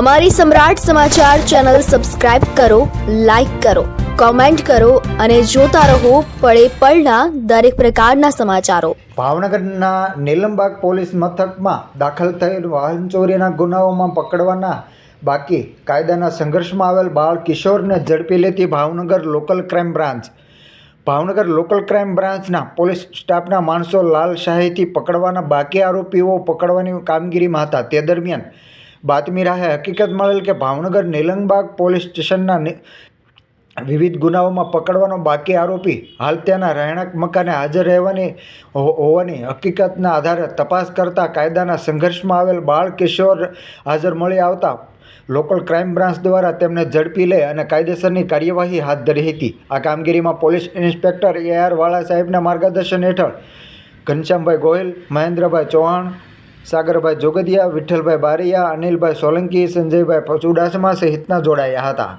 અમારી સમ્રાટ સમાચાર channel subscribe કરો, લાઇક કરો, કોમેન્ટ કરો અને જોતા રહો પળે પળના દરેક પ્રકારના સમાચારો. ભાવનગરના નીલમબાગ પોલીસ મથકમાં દાખલ થયેલ વાહન ચોરીના ગુનાઓમાં પકડવાના બાકી કાયદાના સંઘર્ષમાં આવેલ બાળ કિશોરને ઝડપી લેતી Bhavnagar local crime branch. Bhavnagar local crime બ્રાન્ચના પોલીસ સ્ટાફના માણસો લાલ શાહીથી પકડવાના બાકી આરોપીઓ પકડવાની કામગીરીમાં હતા. તે દરમિયાન બાતમી રાહે હકીકત મળેલ કે ભાવનગર નિલંગબાગ પોલીસ સ્ટેશનના વિવિધ ગુનાઓમાં પકડવાનો બાકી આરોપી હાલ ત્યાંના રહેણાંક મકાને હાજર રહેવાની હોવાની હકીકતના આધારે તપાસ કરતા કાયદાના સંઘર્ષમાં આવેલ બાળ કિશોર હાજર મળી આવતા લોકલ ક્રાઇમ બ્રાન્ચ દ્વારા તેમને ઝડપી લઈ અને કાયદેસરની કાર્યવાહી હાથ ધરી હતી. આ કામગીરીમાં પોલીસ ઇન્સ્પેક્ટર એ આર વાળા સાહેબના માર્ગદર્શન હેઠળ ઘનશ્યામભાઈ ગોહિલ, મહેન્દ્રભાઈ ચૌહાણ સાગરભાઈ જોગદિયા વિઠ્ઠલભાઈ બારિયા અનિલભાઈ સોલંકી સંજયભાઈ ચુડાસમા સહિતના જોડાયા હતા.